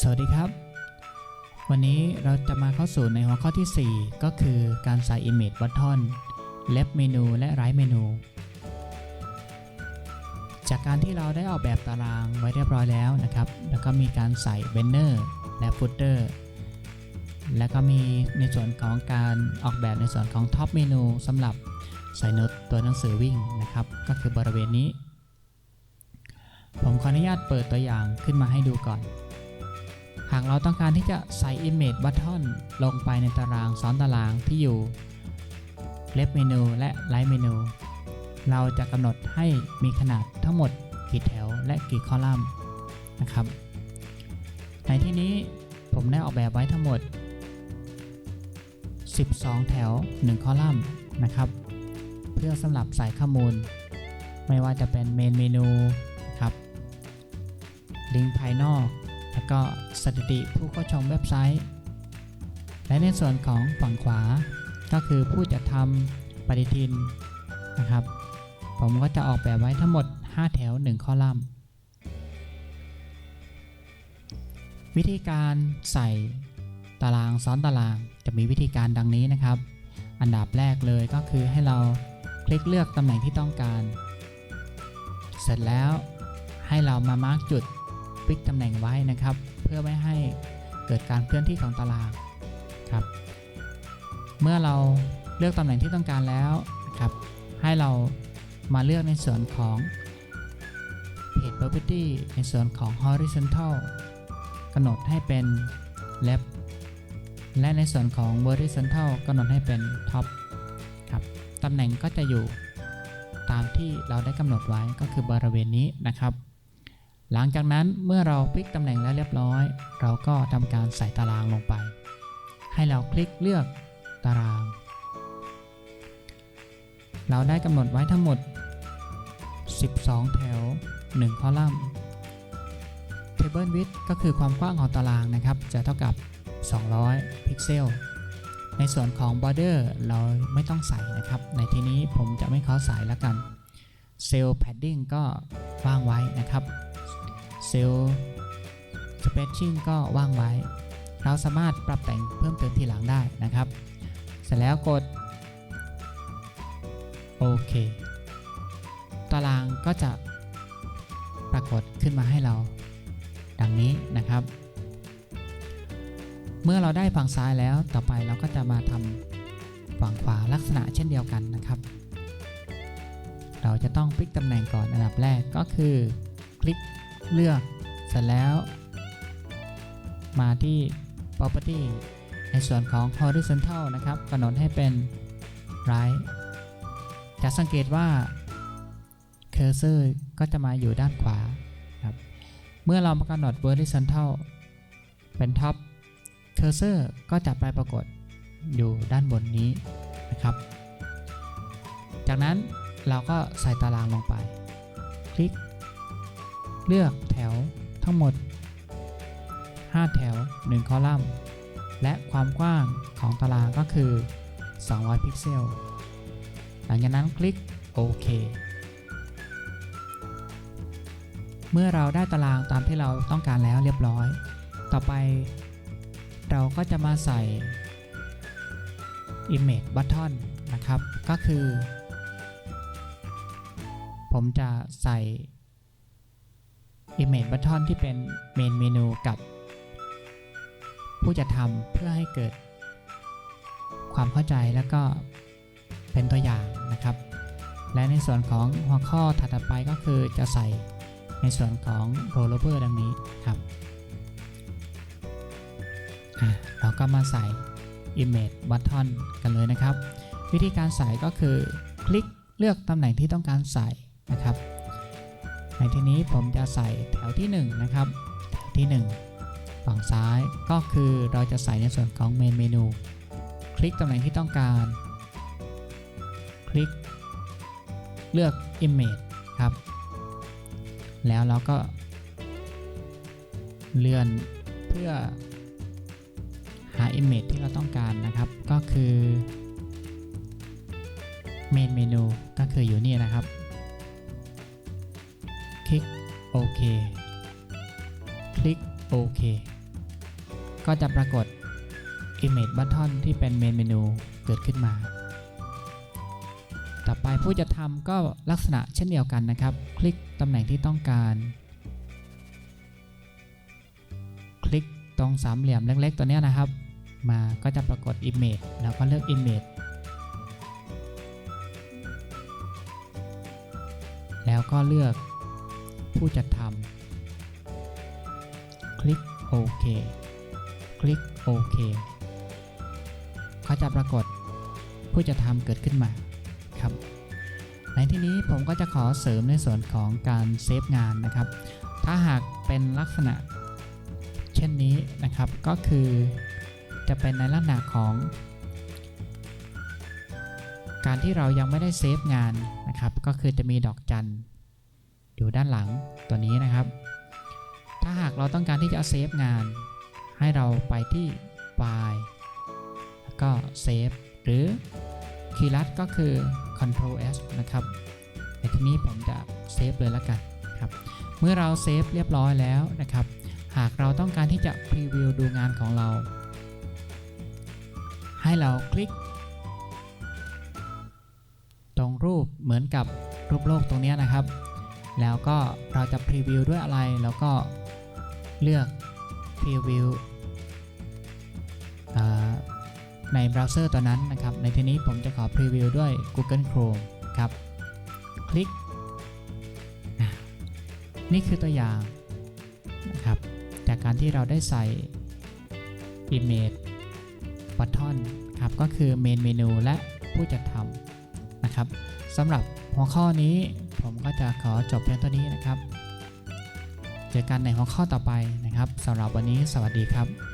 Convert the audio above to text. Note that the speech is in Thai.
สวัสดีครับ วันนี้เราจะมาเข้าสู่ในหัวข้อที่ 4 ก็คือการใส่ Image Button เล็บเมนูและ Right เมนู จากการที่เราได้ออกแบบตารางไว้เรียบร้อยแล้วนะครับ แล้วก็มีการใส่ Banner และ Footer แล้วก็มีในส่วนของการออกแบบในส่วนของ Top เมนูสำหรับใส่โน้ตตัวหนังสือวิ่งนะครับ ก็คือบริเวณนี้ ผมขออนุญาตเปิดตัวอย่างขึ้นมาให้ดูก่อน หากเราต้องการที่จะใส่ Image Button ลงไปในตารางซ้อนตารางที่อยู่ Left เมนูและ Right เมนูเราจะกำหนดให้มีขนาดทั้งหมดกี่แถวและกี่คอลัมน์นะครับ ในที่นี้ผมได้ออกแบบไว้ทั้งหมด 12 แถว 1 คอลัมน์นะครับ เพื่อสำหรับใส่ข้อมูล ไม่ว่าจะเป็นเมนเมนูครับลิงก์ภายนอก แล้วก็สถิติผู้เข้าชมเว็บไซต์ และในส่วนของฝั่งขวา ก็คือผู้จัดทำปฏิทินนะครับ ผมก็จะออกแบบไว้ทั้งหมด 5 แถว 1 คอลัมน์ วิธีการใส่ตารางซ้อนตารางจะมีวิธีการดังนี้นะครับ อันดับแรกเลยก็คือให้เราคลิกเลือกตำแหน่งที่ต้องการ เสร็จแล้วให้เรามามาร์กจุด ฟิกตำแหน่งไว้นะครับ เพื่อไม่ให้เกิดการเคลื่อนที่ของตารางครับ เมื่อเราเลือกตำแหน่งที่ต้องการแล้วครับ ให้เรามาเลือกในส่วนของ Page Property ในส่วนของ Horizontal กำหนดให้เป็น Left และในส่วนของ Vertical กำหนดให้เป็น Top ครับตำแหน่งก็จะอยู่ตามที่เราได้กำหนดไว้ก็คือบริเวณนี้นะครับ หลังจากนั้นเมื่อเราคลิกตำแหน่งแล้วเรียบร้อย เราก็ทำการใส่ตารางลงไป ให้เราคลิกเลือกตาราง เราได้กำหนดไว้ทั้งหมด 12 แถว 1 คอลัมน์ Table Width ก็คือความกว้างของตารางนะครับ จะเท่ากับ 200 พิกเซล ในส่วนของ Border เราไม่ต้องใส่นะครับ ในที่นี้ผมจะไม่ขอใส่แล้วกัน Cell Padding ก็ว่างไว้นะครับ เซลล์สเปซชิ่งก็ว่างไว้ เราสามารถปรับแต่งเพิ่มเติมทีหลังได้นะครับ เสร็จแล้วกด โอเค ตารางก็จะปรากฏขึ้นมาให้เรา ดังนี้นะครับ เมื่อเราได้ฝั่งซ้ายแล้วต่อไปเราก็จะมาทำฝั่งขวาลักษณะเช่นเดียวกันนะครับ เราจะต้องพลิกตำแหน่งก่อนอันดับแรกก็คือ คลิก เลือกเสร็จแล้ว มาที่ property ในส่วนของ horizontal นะครับกำหนดให้เป็น right จะสังเกตว่า cursor ก็จะมาอยู่ด้านขวาครับเมื่อเรามากำหนด vertical เป็น top cursor ก็จะไปปรากฏอยู่ด้านบนนี้นะครับ จากนั้นเราก็ใส่ตารางลงไป คลิก เลือกแถวทั้งหมด 5 แถว 1 คอลัมน์ และความกว้างของตารางก็คือ 200 พิกเซล หลังจากนั้นคลิกโอเค เมื่อเราได้ตารางตามที่เราต้องการแล้วเรียบร้อย ต่อไป เราก็จะมาใส่ Image Button นะครับ ก็คือ ผมจะใส่ Image Button ที่เป็นเมนเมนูกับ ผู้จะทำเพื่อให้เกิดความเข้าใจแล้วก็เป็นตัวอย่างนะครับ และในส่วนของหัวข้อถัดไปก็คือจะใส่ในส่วนของ rollover ดังนี้ครับเราก็มาใส่ Image Button กันเลยนะครับ วิธีการใส่ก็คือคลิกเลือกตำแหน่งที่ต้องการใส่นะครับ ในที่นี้ผมจะใส่แถวที่1นะครับแถวที่ 1 ฝั่งซ้ายก็คือเราจะใส่ในส่วนของเมนเมนู คลิกตำแหน่งที่ต้องการ คลิก เลือก Image ครับ แล้วเราก็ เลื่อนเพื่อหา Image ที่เราต้องการนะครับ ก็คือเมนเมนูก็คืออยู่นี่นะครับ ลิกโอเคคลิกโอเคก็จะปรากฏ Image Button ที่เป็นเมนเมนูเกิดขึ้นมา ต่อไปผู้จะทำก็ลักษณะเช่นเดียวกันนะครับ คลิกตำแหน่งที่ต้องการ คลิกตรงสามเหลี่ยมเล็กๆ ตัวนี้นะครับ มาก็จะปรากฏ Image แล้วก็เลือก Image แล้วก็เลือก ผู้จัดทำคลิกโอเคคลิกโอเคก็จะปรากฏผู้จัดทำเกิดขึ้นมาครับในที่นี้ผมก็จะขอเสริมในส่วนของการเซฟงานนะครับ ถ้าหากเป็นลักษณะเช่นนี้นะครับ ก็คือจะเป็นในลักษณะของ การที่เรายังไม่ได้เซฟงานนะครับ ก็คือจะมีดอกจัน อยู่ด้านหลังตัวนี้นะครับ ถ้าหากเราต้องการที่จะเซฟงาน ให้เราไปที่ไฟล์แล้วก็เซฟหรือคีย์ลัดก็คือ Ctrl S นะครับในที่นี้ผมจะเซฟเลยล้วกันครับ เมื่อเราเซฟเรียบร้อยแล้วนะครับ หากเราต้องการที่จะพรีวิวดูงานของเรา ให้เราคลิก ตรงรูปเหมือนกับรูปโลกตรงนี้นะครับ แล้วก็เราจะพรีวิวด้วยอะไร แล้วก็เลือกพรีวิวในเบราว์เซอร์ตัวนั้นนะครับ ในที่นี้ผมจะขอพรีวิวด้วย Google Chrome ครับ คลิก นี่คือตัวอย่างนะครับ จากการที่เราได้ใส่ Image Button ครับ ก็คือ Main Menu และผู้จัดทำนะครับสำหรับหัวข้อนี้ ผมก็จะขอจบเพียงเท่านี้นะครับ เจอกันในหัวข้อต่อไปนะครับสำหรับวันนี้สวัสดีครับ